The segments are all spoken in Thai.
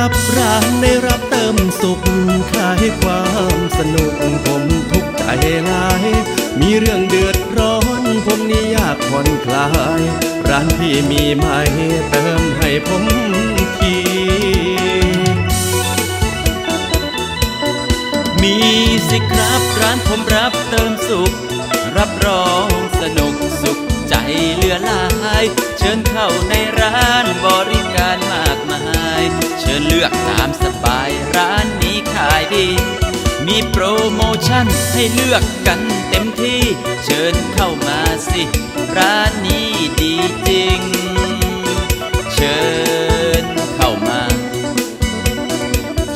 ครับร้านในรับเติมสุขขายความสนุกผมทุกข์ใจหลาย มีเรื่องเดือดร้อนผมนี่ยากผ่อนคลาย ร้านพี่มีไหมเติมให้ผมทีมีสิครับร้านผมรับเติมสุข รับรองสนุกสุขใจเหลือหลาย เชิญเข้าในร้าน เชิญเลือกตามสบายร้านนี้ขายดี มีโปรโมชั่นให้เลือกกันเต็มที่ เชิญเข้ามาสิ ร้านนี้ดีจริง เชิญเข้ามา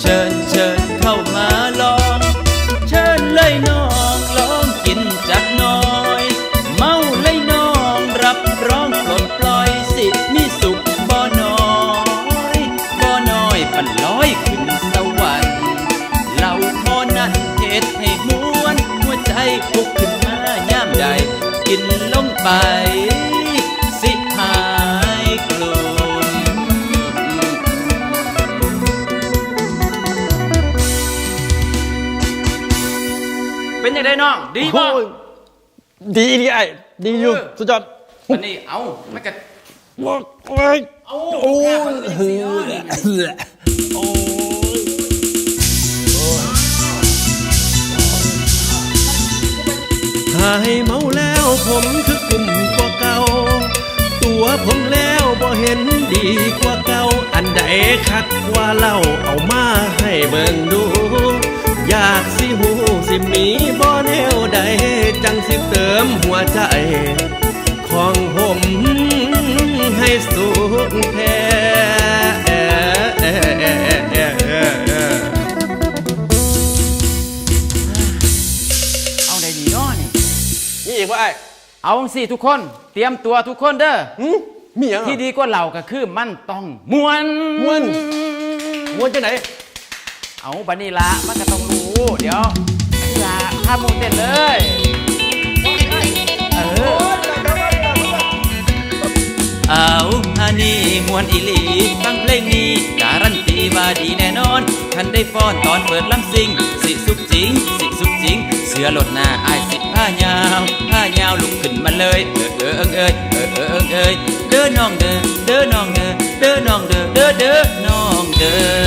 เชิญเชิญเข้ามา ใจพุกขึ้นมาย่ามใด กินลงไป สิหายกลุ่มเป็นยังไงน้อง ดีป่ะโอ้ยดีดีไอ้ดีอยู่เออสุดยอดอันนี้เอาไม่กระโอ้ยเอาโอ้ยเฮ้เฮ้ยโอ้ย หายเมาแล้วผมคือกลุ่มกว่าเก่า ตัวผมแล้วบ่เห็นดีกว่าเก่า อันใดคักกว่าเล่าเอามาให้เบิ่งดู อยากสิหูสิมีบ่แนวใดจังสิเติมหัวใจ ของผมให้สุขแท้ เอาสิทุกคน เตรียมตัวทุกคนเด้อหืมมีอย่างที่ดีกว่าเราก็คือมันต้องมวนม่วนมวนจังไหน เอาบันนี้ละมันก็ต้องรู้ เดี๋ยวนี่ละถ้ามูเต้นเลยเออเอาฮันนี่มวนอีหลีฟังเพลงนี้ การันตีว่าดีแน่นอน คันได้ฟ้อนตอนเปิดลำซิง สิสุกจริงสิ เสือหลดหน้าอายสิผ้ายาวผ้ายาวลุกขึ้นมาเลยเออเออเอิงเอยเออเออเอิงเอยเด้อน้องเด้อเด้อน้องเด้อเด้อน้องเด้อเด้อเด้อน้องเด้อ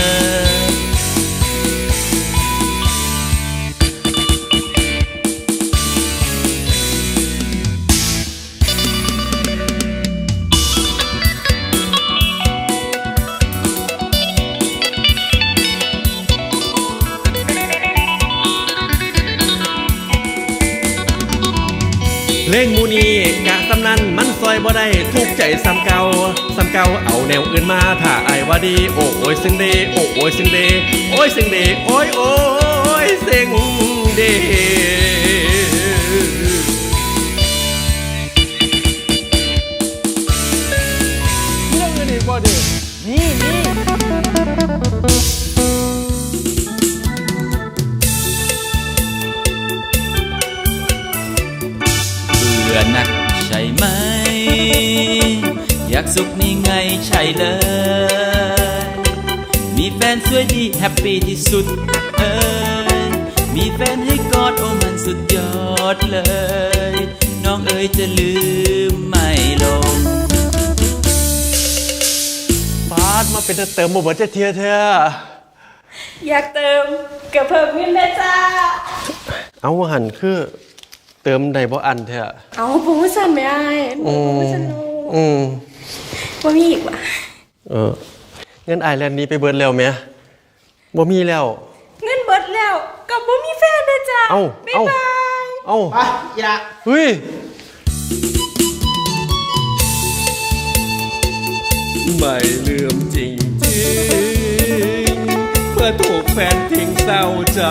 ได้ทุกใจซ้ำเก่าซ้ำเก่าเอาแนวอื่นมาถ้าไอว่าดีโอ้ยสิงเดโอ้โอ้ยสิงเดโอ้ยสิงเดโอ้ยโอ้ยสิงเด สุขนี่ไงใช่เลย มีแฟนสวยดีแฮปปี้ที่สุดเอ้ยมีแฟนให้กอดโอ้มันสุดยอดเลย น้องเอ๋ยจะลืมไม่ลงปาดมาเป็นเติมบ่เบิดจะเทียเธออยากเติมกับเพิ่มเงินนะจ้า เอาหันคือเติมใดบ่อันเถอะเอาโปรโมชั่นไม่ได้โปรโมชั่นโนอืม ว่ามีอีกว่ะเออ เงินไอแลนด์นี้ไปเบิดแล้วไหมบ่มีแล้ว เงินเบิดแล้วกับบ่มีแฟนนะจ้าเอ้าบ๊ายเอ้า บาย เอ้าไปอีละ เฮ้ยไม่ลืมจริงจริงๆเมื่อถูกแฟนทิ้งเศร้าใจ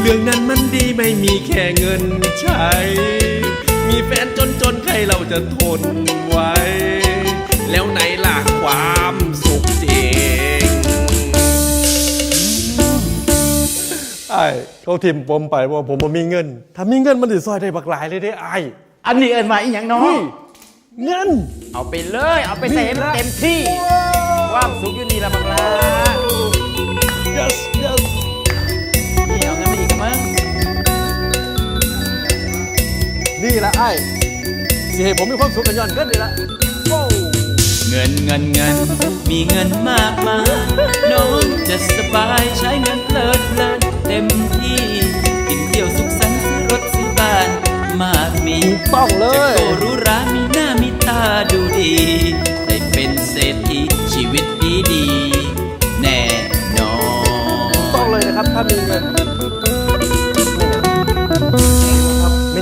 เรื่องนั้นมันดีไม่มีแค่เงินใช้ มีแฟนจนจนๆใครเราจะทนไว้แล้วไหนล่ะความสุขจริงไอ้เขาทิมผมไปว่าผมบ่มีเงิน ถ้ามีเงินมันสิซอยได้บักหลายเลยได้ไอ้อันนี้เอินมาอีกอย่างน้อเฮ้งยเงิน เอาไปเลย เอาไปใส่ให้มันเต็มที่โอ้ความสุขอยู่นี่ละบังลา yes นี่แหละไอ้สิให้ผมมีความสุขกันย้อนเกินนี่ละเงินเงินเงินมีเงินมากมาย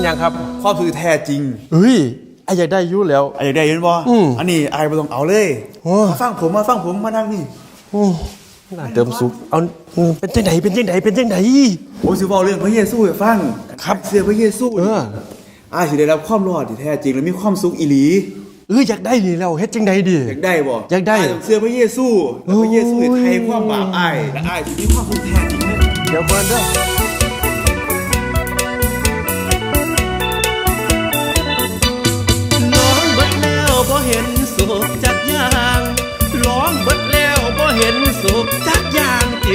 ยังครับ ความสุขที่แท้จริงเฮ้ยไอ้อยากได้อยุ่แล้ว ไอ้ได้ยินบ่อืมอันนี้ไอ้ไม่ต้องเอาเลยโอ้ มาฟังผมมาฟังผมมานั่งนี่โอ้น่าเติมสุขเอาอืมเป็นจังไหนเป็นจังไหนเป็นจังไหนผมสิบอกเรื่องพระเยซูให้ฟังครับ เสื้อพระเยซูเออไอ้สิได้รับความรอดที่แท้จริงและมีความสุขอีหลีเอออยากได้นี่แล้วเฮ็ดจังไหนดิอยากได้บ่อยากได้อ้ต้องเสื้อพระเยซูแล้วพระเยซูให้ไทยความบาปไอ้และไอ้สิมีความสุขแท้จริงเลย เดี๋ยวเบิร์นเด้อ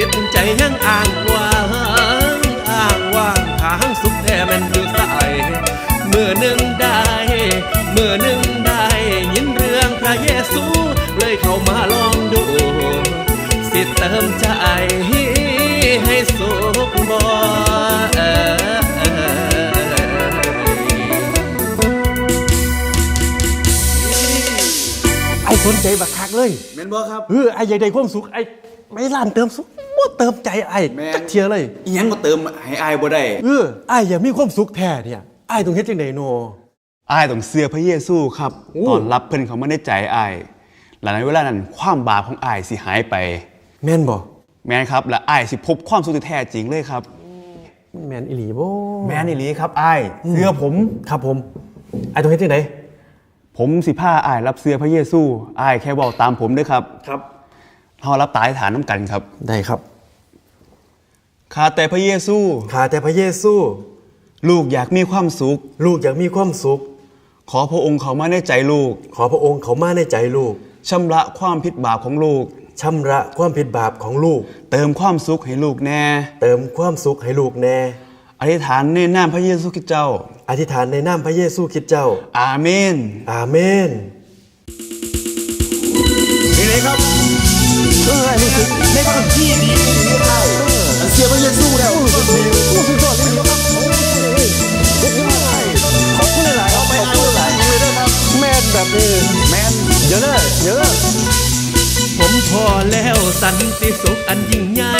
อย่างจิตใจยังอ่างว่างอ่างว่างทางสุขแท้มันอยู่ใสเมื่อนึ่งได้ เมื่อนึ่งได้ ยินเรื่องพระเยซู เลยเข้ามาลองดู สิเติมใจให้สุขบ่เอ่ยไอสนใจบักคักเลยแม่นบ่ครับเออไอ้อยากได้ความสุขไอ้ ไม่ร้านเติมสุขบ่เติมใจไอ้แม่น จักเทียเลย อีหยังก็เติมให้ไอ้บ่ได้ เออไอ้อยากมีความสุขแท้เนี่ยไอ้ต้องเฮ็ดจังไดโนไอ้ต้องเสื้อพระเยซูครับ โอ้ ตอนรับเพิ่นเขามาในใจไอ้หลังในเวลานั้นความบาปของไอ้สิหายไป แม่นบ่แม่นครับ และไอ้สิพบความสุขที่แท้จริงเลยครับแม่นอีหลีบ่แม่นอีหลีครับไอ้เสื้อผม ครับผมไอ้ต้องเฮ็ดจังไดผมสิผ้าไอ้ายรับเสื้อพระเยซูไอ้ายแค่บอกตามผมด้วยครับ ครับ เฮารับตายฐานน้ำกันครับ ได้ครับข้าแต่พระเยซู ข้าแต่พระเยซู ลูกอยากมีความสุข ลูกอยากมีความสุข ขอพระองค์เขามาในใจลูก ขอพระองค์เขามาในใจลูกชำระความผิดบาปของลูกชำระความผิดบาปของลูก เติมความสุขให้ลูกแน่ เติมความสุขให้ลูกแน่ อธิษฐานในนามพระเยซูคริสต์เจ้า อธิษฐานในนามพระเยซูคริสต์เจ้า อาเมน อาเมนนี่เลยครับ เออรู้สึกในความที่ดีเสียพระเยซูแล้วสุดยอดเลยครับขอบคุณหลายๆเอาไปขอบคุณหลายๆเลยนะครับแม่แบบนี้แมนเยอะเลยเยอะผมพอแล้วสันติสุขอันยิ่งใหญ่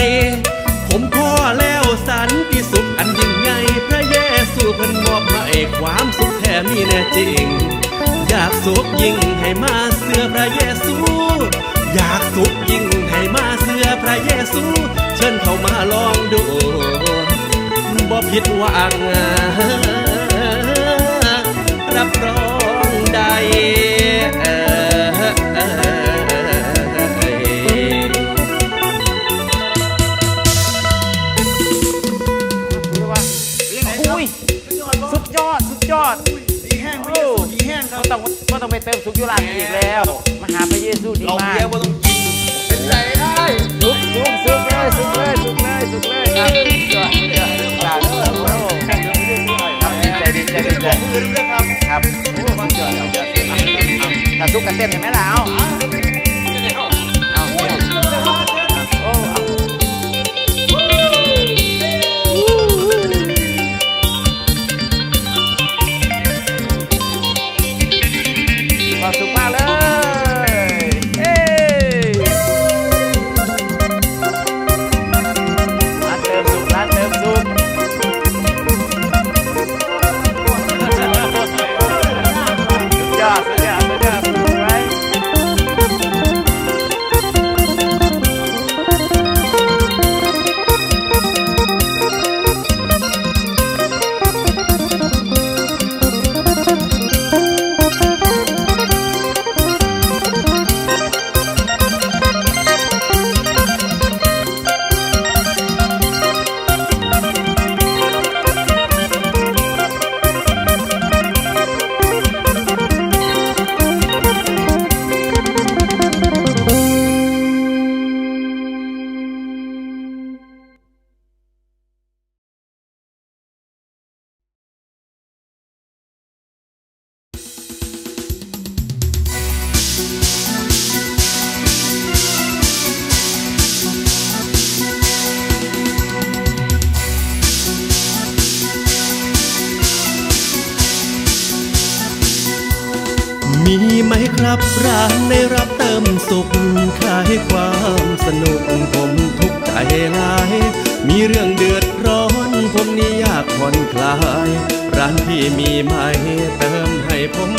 ผมพอแล้วสันติสุขอันยิ่งใหญ่พระเยซูเพิ่นมอบให้ความสุขแท้มีแน่จริง อยากสุขยิ่งให้มาเสือพระเยซูอยากสุข พระเยซูเชิญเข้ามาลองดูบ่ผิดหวังรับรองได้เอ่ยอุ้ยสุดยอด สุดยอด ดีแห้งพระเยซูดีแห้งครับต้องก็ต้องไปเติมสุขยุรานอีกแล้วมาหาพระเยซูดีเรามาก ทุกกันเต้นเห็นไหมล่ะเอา ครับร้านได้รับเติมสุขขายความสนุกผมทุกข์ใจหลาย มีเรื่องเดือดร้อนผมนี่อยากผ่อนคลาย ร้านพี่มีไหมเติมให้ผม